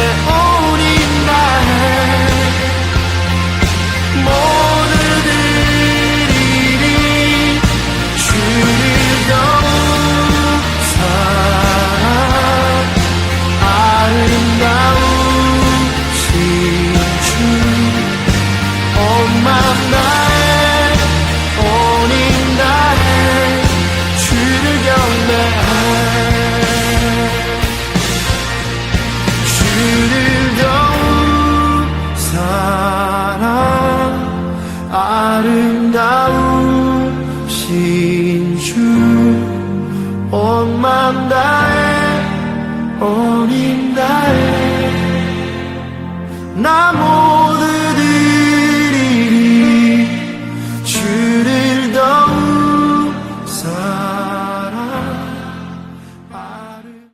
it 아름다우신 주 온맘 다해 어린 나의 나무